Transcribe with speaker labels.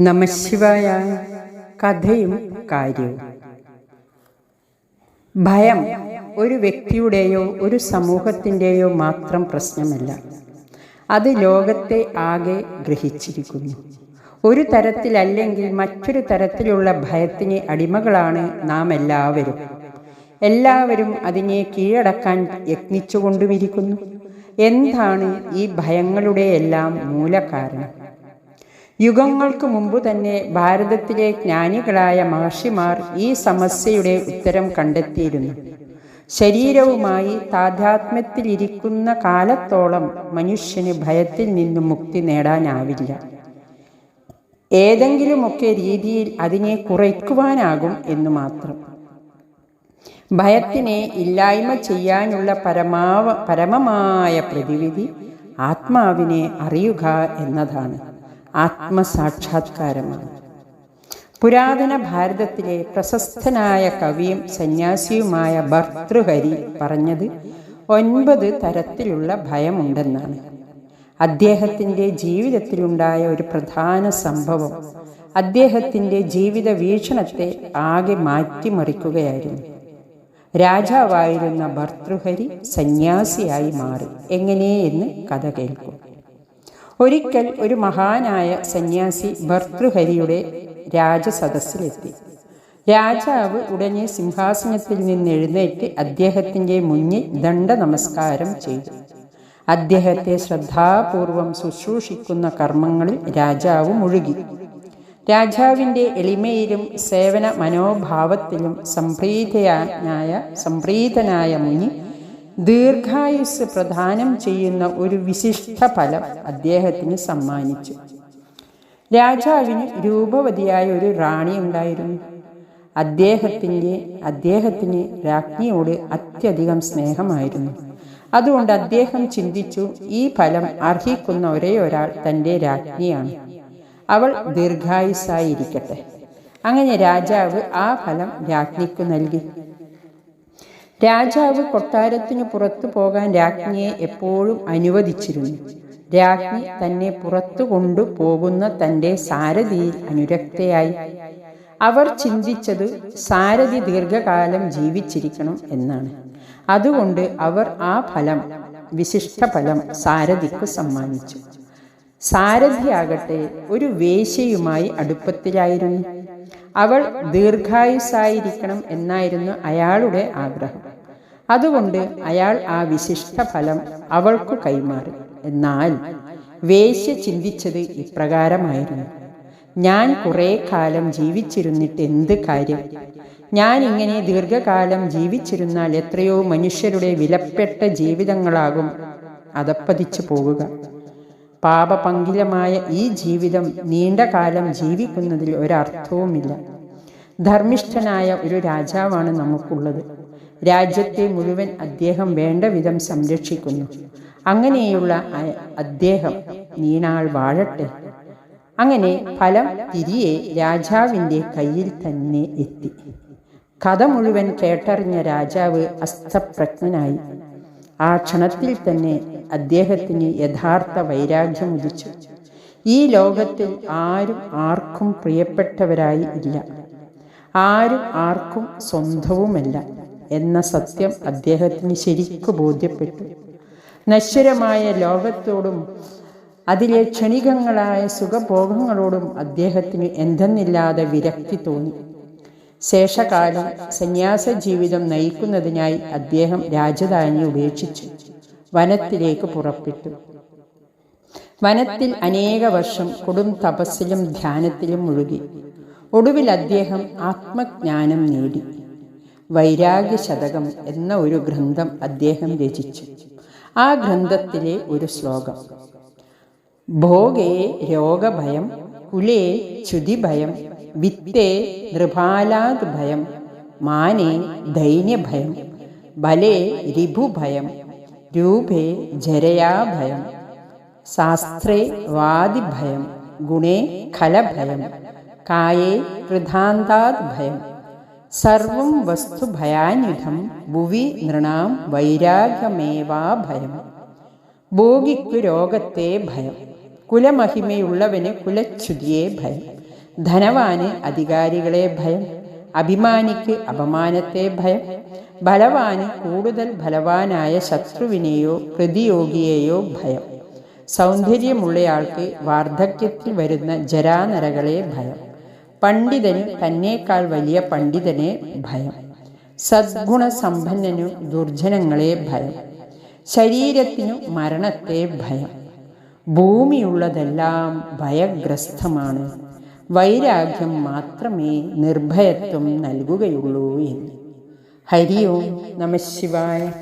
Speaker 1: നമശിവായ കഥയും കാര്യവും. ഭയം ഒരു വ്യക്തിയുടെയോ ഒരു സമൂഹത്തിന്റെയോ മാത്രം പ്രശ്നമല്ല. അത് ലോകത്തെ ആകെ ഗ്രഹിച്ചിരിക്കുന്നു. ഒരു തരത്തിലല്ലെങ്കിൽ മറ്റൊരു തരത്തിലുള്ള ഭയത്തിന് അടിമകളാണ് നാം എല്ലാവരും. എല്ലാവരും അതിനെ കീഴടക്കാൻ യത്നിച്ചുകൊണ്ടുമിരിക്കുന്നു. എന്താണ് ഈ ഭയങ്ങളുടെയെല്ലാം മൂലകാരണം? യുഗങ്ങൾക്ക് മുമ്പ് തന്നെ ഭാരതത്തിലെ ജ്ഞാനികളായ മഹർഷിമാർ ഈ സമസ്യയുടെ ഉത്തരം കണ്ടെത്തിയിരുന്നു. ശരീരവുമായി താതാത്മ്യത്തിലിരിക്കുന്ന കാലത്തോളം മനുഷ്യന് ഭയത്തിൽ നിന്നും മുക്തി നേടാനാവില്ല. ഏതെങ്കിലുമൊക്കെ രീതിയിൽ അതിനെ കുറയ്ക്കുവാനാകും എന്ന് മാത്രം. ഭയത്തിനെ ഇല്ലായ്മ ചെയ്യാനുള്ള പരമാവ പരമമായ പ്രതിവിധി ആത്മാവിനെ അറിയുക എന്നതാണ്. ആത്മസാക്ഷാത്കാരമാണ്. പുരാതന ഭാരതത്തിലെ പ്രശസ്തനായ കവിയും സന്യാസിയുമായ ഭർതൃഹരി പറഞ്ഞത് ഒൻപത് തരത്തിലുള്ള ഭയമുണ്ടെന്നാണ്. അദ്ദേഹത്തിന്റെ ജീവിതത്തിലുണ്ടായ ഒരു പ്രധാന സംഭവം അദ്ദേഹത്തിന്റെ ജീവിത വീക്ഷണത്തെ ആകെ മാറ്റിമറിക്കുകയായിരുന്നു. രാജാവായിരുന്ന ഭർതൃഹരി സന്യാസിയായി മാറി. എങ്ങനെയെന്ന് കഥ കേൾക്കും. ഒരിക്കൽ ഒരു മഹാനായ സന്യാസി ഭർതൃഹരിയുടെ രാജസദസ്സിലെത്തി. രാജാവ് ഉടനെ സിംഹാസനത്തിൽ നിന്ന് എഴുന്നേറ്റ് അദ്ദേഹത്തിന്റെ മുന്നിൽ ദണ്ഡ നമസ്കാരം ചെയ്തു. അദ്ദേഹത്തെ ശ്രദ്ധാപൂർവം ശുശ്രൂഷിക്കുന്ന കർമ്മങ്ങളിൽ രാജാവ് മുഴുകി. രാജാവിന്റെ എളിമയിലും സേവന മനോഭാവത്തിലും സംപ്രീതയായ സംപ്രീതനായ മുനി ദീർഘായുസ് പ്രദാനം ചെയ്യുന്ന ഒരു വിശിഷ്ട ഫലം അദ്ദേഹത്തിന് സമ്മാനിച്ചു. രാജാവിന് രൂപവതിയായ ഒരു റാണി ഉണ്ടായിരുന്നു. അദ്ദേഹത്തിന്റെ അദ്ദേഹത്തിന് രാജ്ഞിയോട് അത്യധികം സ്നേഹമായിരുന്നു. അതുകൊണ്ട് അദ്ദേഹം ചിന്തിച്ചു ഈ ഫലം അർഹിക്കുന്ന ഒരേ ഒരാൾ തന്റെ രാജ്ഞിയാണ്. അവൾ ദീർഘായുസായിരിക്കട്ടെ. അങ്ങനെ രാജാവ് ആ ഫലം രാജ്ഞിക്ക് നൽകി. രാജാവ് കൊട്ടാരത്തിന് പുറത്തു പോകാൻ രാജ്ഞിയെ എപ്പോഴും അനുവദിച്ചിരുന്നു. രാജ്ഞി തന്നെ പുറത്തു കൊണ്ടുപോകുന്ന തന്റെ സാരഥിയിൽ അനുരക്തയായി. അവർ ചിന്തിച്ചത് സാരഥി ദീർഘകാലം ജീവിച്ചിരിക്കണം എന്നാണ്. അതുകൊണ്ട് അവർ ആ ഫലം വിശിഷ്ട ഫലം സാരഥിക്ക് സമ്മാനിച്ചു. സാരഥിയാകട്ടെ ഒരു വേശ്യയുമായി അടുപ്പത്തിലായിരുന്നു. അവൾ ദീർഘായുസായിരിക്കണം എന്നായിരുന്നു അയാളുടെ ആഗ്രഹം. അതുകൊണ്ട് അയാൾ ആ വിശിഷ്ട ഫലം അവൾക്കു കൈമാറി. എന്നാൽ വേശ്യ ചിന്തിച്ചത് ഇപ്രകാരമായിരുന്നു. ഞാൻ കുറേ കാലം ജീവിച്ചിരുന്നിട്ട് എന്ത് കാര്യം? ഞാൻ ഇങ്ങനെ ദീർഘകാലം ജീവിച്ചിരുന്നാൽ എത്രയോ മനുഷ്യരുടെ വിലപ്പെട്ട ജീവിതങ്ങളാകും അതപ്പതിച്ചു പോകുക പാപപങ്കിലമായ ഈ ജീവിതം നീണ്ട കാലം ജീവിക്കുന്നതിൽ ഒരർത്ഥവുമില്ല. ധർമ്മിഷ്ഠനായ ഒരു രാജാവാണ് നമുക്കുള്ളത്. രാജ്യത്തെ മുഴുവൻ അദ്ദേഹം വേണ്ട വിധം സംരക്ഷിക്കുന്നു. അങ്ങനെയുള്ള അദ്ദേഹം നീനാൾ വാഴട്ടെ. അങ്ങനെ ഫലം തിരിയെ രാജാവിന്റെ കയ്യിൽ തന്നെ എത്തി. കഥ മുഴുവൻ കേട്ടറിഞ്ഞ രാജാവ് അസ്ഥപ്രജ്ഞനായി ആ ക്ഷണത്തിൽ തന്നെ അദ്ദേഹത്തിന് യഥാർത്ഥ വൈരാഗ്യം ഉദിച്ചു ഈ ലോകത്തിൽ ആരും ആർക്കും പ്രിയപ്പെട്ടവരായി ഇല്ല. ആരും ആർക്കും സ്വന്തവുമല്ല. എന്ന സത്യം അദ്ദേഹത്തിന് ശരിക്കു ബോധ്യപ്പെട്ടു. നശ്വരമായ ലോകത്തോടും അതിലെ ക്ഷണികങ്ങളായ സുഖഭോഗങ്ങളോടും അദ്ദേഹത്തിന് എന്തെന്നില്ലാതെ വിരക്തി തോന്നി. ശേഷകാലം സന്യാസ ജീവിതം നയിക്കുന്നതിനായി അദ്ദേഹം രാജധാനി ഉപേക്ഷിച്ചു വനത്തിലേക്ക് പുറപ്പെട്ടു. വനത്തിൽ അനേക വർഷം കൊടും തപസ്സിലും ധ്യാനത്തിലും മുഴുകി. ഒടുവിൽ അദ്ദേഹം ആത്മജ്ഞാനം നേടി. വൈരാഗ്യ ശതകം എന്ന ഒരു ഗ്രന്ഥം അദ്ദേഹം രചിച്ചു. ആ ഗ്രന്ഥത്തിലെ ഒരു ശ്ലോകം. ഭോഗേ രോഗഭയം കുലേ ച്യുതിഭയം വിത്തേ നൃപാലാത് ഭയം മാനേ ദൈന്യഭയം ബലേ രിഭുഭയം രൂപേ ജരയാഭയം ശാസ്ത്രേ വാദിഭയം ഗുണേ ഖലഭയം കായേ കൃതാന്താത് ഭയം സർവം വസ്തു ഭയാനുധം ഭുവി നൃണാം വൈരാഗ്യമേവാ ഭയം. ഭോഗിക്കു രോഗത്തെ ഭയം. കുലമഹിമയുള്ളവന് കുലച്യുതിയെ ഭയം. ധനവാന് അധികാരികളെ ഭയം. അഭിമാനിക്ക് അപമാനത്തെ ഭയം. ബലവാന് കൂടുതൽ ബലവാനായ ശത്രുവിനെയോ പ്രതിയോഗിയെയോ ഭയം. സൗന്ദര്യമുള്ളയാൾക്ക് വാർദ്ധക്യത്തിൽ വരുന്ന ജരാനരകളെ ഭയം. പണ്ഡിതന് തന്നേക്കാൾ വലിയ പണ്ഡിതനെ ഭയം. സദ്ഗുണസമ്പന്നനു ദുർജനങ്ങളെ ഭയം. ശരീരത്തിനു മരണത്തെ ഭയം. ഭൂമിയുള്ളതെല്ലാം ഭയഗ്രസ്തമാണ്. വൈരാഗ്യം മാത്രമേ നിർഭയത്വം നൽകുകയുള്ളൂ എന്ന്. ഹരി ഓം നമ ശിവായ.